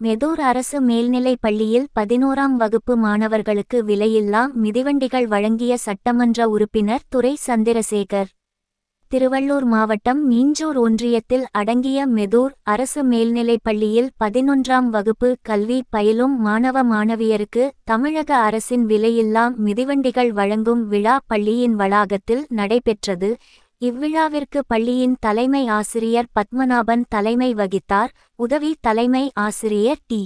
மெதூர் அரசு மேல்நிலைப் பள்ளியில் பதினோராம் வகுப்பு மாணவர்களுக்கு விலையில்லா மிதிவண்டிகள் வழங்கிய சட்டமன்ற உறுப்பினர் துரை சந்திரசேகர். திருவள்ளூர் மாவட்டம் மீஞ்சூர் ஒன்றியத்தில் அடங்கிய மெதூர் அரசு மேல்நிலைப் பள்ளியில் பதினொன்றாம் வகுப்பு கல்வி பயிலும் மாணவ மாணவியருக்கு தமிழக அரசின் விலையில்லா மிதிவண்டிகள் வழங்கும் விழா பள்ளியின் வளாகத்தில் நடைபெற்றது. இவ்விழாவிற்கு பள்ளியின் தலைமை ஆசிரியர் பத்மநாபன் தலைமை வகித்தார். உதவி தலைமை ஆசிரியர் டி.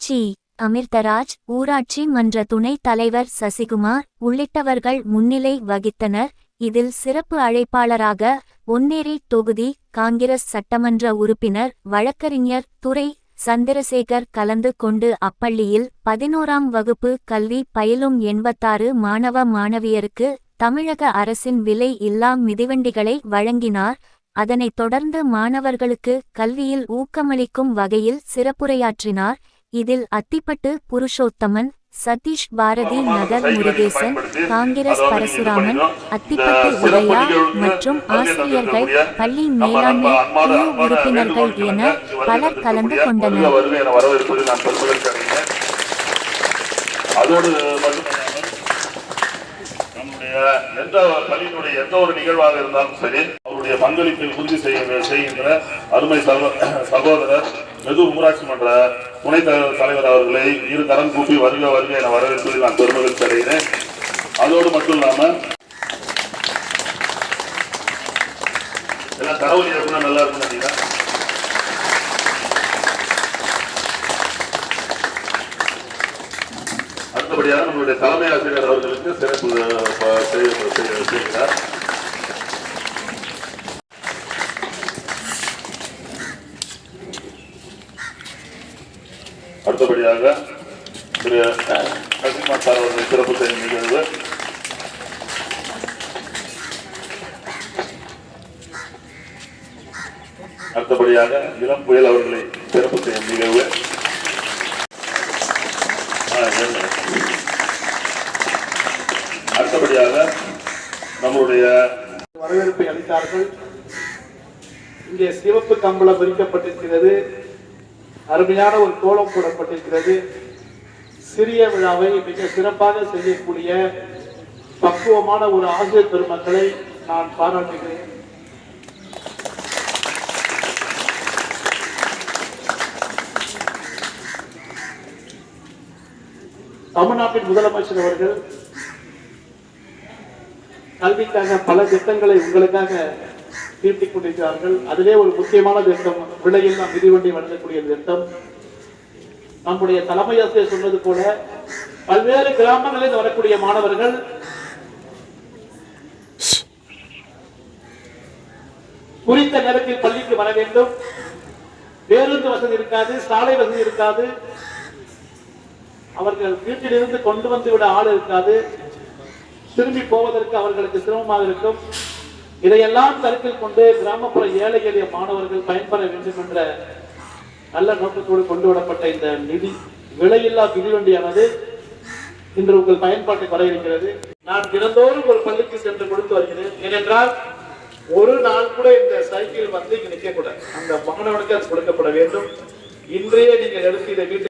சி. அமிர்தராஜ் ஊராட்சி மன்ற துணைத் தலைவர் சசிகுமார் உள்ளிட்டவர்கள் முன்னிலை வகித்தனர். இதில் சிறப்பு அழைப்பாளராக ஒன்னேரி தொகுதி காங்கிரஸ் சட்டமன்ற உறுப்பினர் வழக்கறிஞர் துறை சந்திரசேகர் கலந்து கொண்டு அப்பள்ளியில் பதினோராம் வகுப்பு கல்வி பயிலும் எண்பத்தாறு மாணவ மாணவியருக்கு தமிழக அரசின் விலை இல்லா மிதிவண்டிகளை வழங்கினார். அதனைத் தொடர்ந்து மாணவர்களுக்கு கல்வியில் ஊக்கமளிக்கும் வகையில் சிறப்புரையாற்றினார். இதில் அத்திப்பட்டு புருஷோத்தமன் சதீஷ் பாரதி நகர் முருகேசன் காங்கிரஸ் பரசுராமன் அத்திப்பட்டு உதயா மற்றும் ஆசிரியர்கள் பள்ளி மேலாண்மை குழு உறுப்பினர்கள் என பலர் கலந்து கொண்டனர் வருகை என வரவேற்பது நான் பெருமதற்கு அடைகிறேன் அதோடு மட்டுமல்லாமல் நம்முடைய எந்த பள்ளியினுடைய எந்த ஒரு நிகழ்வாக இருந்தாலும் சரி அவருடைய பங்களிப்பில் உறுதி செய்ய செய்கின்ற அருமை சகோதரர் மெது ஊராட்சி மன்ற துணைத் தலைவர் அவர்களை இரு கரம் கூப்பி வருக வருக என வரவேற்பதில் நான் பெருமகிழ்ச்சி அடைகிறேன். அதோடு மட்டும் இல்லாமல் எல்லாம் தரவு இயக்குனர் நல்லா இருக்குங்க அடுத்தபடியாக நம்மளுடைய தலைமை ஆசிரியர் அவர்களுக்கு சிறப்பு செய்கிறார். அடுத்தபடியாக திரு நரசிம்மா சார் அவர்கள் சிறப்பு செய்யும் நிகழ்வு. அடுத்தபடியாக இளம் புயல் அவர்களை சிறப்பு செய்யும் நிகழ்வு. நம்மளுடைய வரவேற்பை அளித்தார்கள். இங்கே சிவப்பு கம்பளம் விரிக்கப்பட்டிருக்கிறது. அருமையான ஒரு கோலம் போடப்பட்டிருக்கிறது. சிறிய விழாவை மிக சிறப்பாக செய்யக்கூடிய பக்குவமான ஒரு ஆசிரியர் பெருமக்களை நான் பாராட்டுகிறேன். தமிழ்நாட்டின் முதலமைச்சர் அவர்கள் கல்விக்காக பல திட்டங்களை உங்களுக்காக தீர்த்திக் கொண்டிருக்கிறார்கள். அதிலே ஒரு முக்கியமான திட்டம் நாம் மிதிவண்டி வழங்கக்கூடிய திட்டம். நம்முடைய தலைமை ஆசிரியர் சொன்னது போல பல்வேறு கிராமங்களில் வரக்கூடிய மாணவர்கள் குறித்த நேரத்தில் பள்ளிக்கு வர வேண்டும். பேருந்து வசதி இருக்காது சாலை வசதி இருக்காது. அவர்கள் வீட்டிலிருந்து கொண்டு வந்து விட ஆள் இருக்காது. திரும்பி போவதற்கு அவர்களுக்கு சிரமமாக இருக்கும். இதையெல்லாம் கருத்தில் கொண்டு கிராமப்புற ஏழை எளிய மாணவர்கள் பயன்பெற வேண்டும் என்ற நல்ல நோக்கத்தோடு கொண்டு வரப்பட்ட இந்த நிதி. விலையில்லா மிதிவண்டியானது இன்று உங்கள் பயன்பாட்டை வர இருக்கிறது. நான் தினந்தோறும் ஒரு பள்ளிக்கு சென்று கொடுத்து வருகிறேன். ஏனென்றால் ஒரு நாள் கூட இந்த சைக்கிள் வந்து இங்க நிக்க கூடாது. அந்த மாணவனுக்கு அது கொடுக்கப்பட வேண்டும். இன்றைய நீங்கள் எடுத்து இதை வீட்டு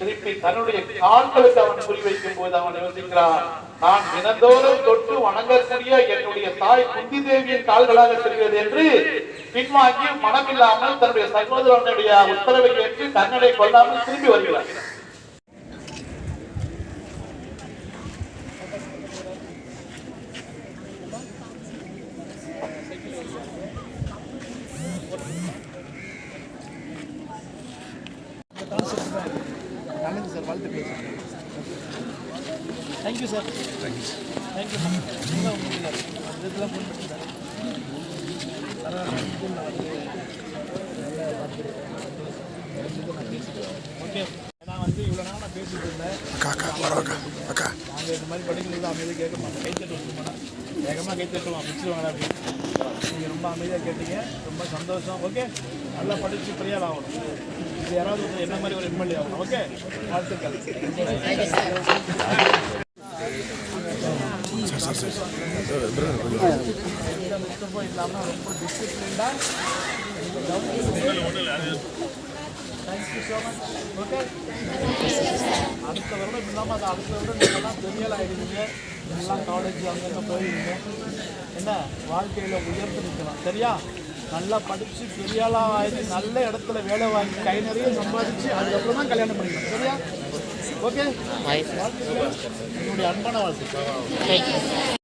திருப்பி தன்னுடைய கால்களுக்கு அவன் குறிவைக்கும் போது அவன் யோசிக்கிறான் நான் தினந்தோறும் தொட்டு வணங்கக்கூடிய என்னுடைய தாய் குந்தி தேவியின் கால்களாக தெரிகிறது என்று பின்வாங்கி மனமில்லாமல் தன்னுடைய சகோதரனுடைய உத்தரவை ஏற்று தன்னை கொள்ளாமல் திரும்பி வருகிறார். தேங்க்யூ சார் தேங்க்யூ ஓகே நான் வந்து இவ்வளோ நாள் நான் பேசிட்டு இருந்தேன். நாங்கள் இந்த மாதிரி படிக்கிறது அமைதியாக கேட்க மாட்டோம் கை தட்டு வேகமாக கை தட்டுவோம். அப்படின்னு. நீங்கள் ரொம்ப அமைதியாக கேட்டீங்க. ரொம்ப சந்தோஷம். ஓகே நல்லா படித்து பெரியாள் ஆகணும். இது யாராவது என்ன மாதிரி ஒரு எம்எல்ஏ ஆகணும்? ஓகே வாழ்த்துக்கள் எந்த டிஸ்டர்பும் இல்லாமல் ரொம்ப டிசிப்ளின்டாக thank you so much okay அடுத்த வருடம் இல்லாமல் அது அடுத்த வருடம் நீங்கள்லாம் பெரிய ஆள் ஆகிடுவீங்க எல்லாம் காலேஜ் அங்கங்கே போயிடுவீங்க என்ன வாழ்க்கையில் உயர்ந்து நிற்கலாம் சரியா நல்லா படித்து பெரிய ஆளாக ஆகி நல்ல இடத்துல வேலை வாங்கி கை நிறைய சம்பாதிச்சு அதுக்கப்புறம் தான் கல்யாணம் பண்ணிக்கணும் சரியா ஓகே என்னுடைய அன்பான வாழ்த்துக்கள்.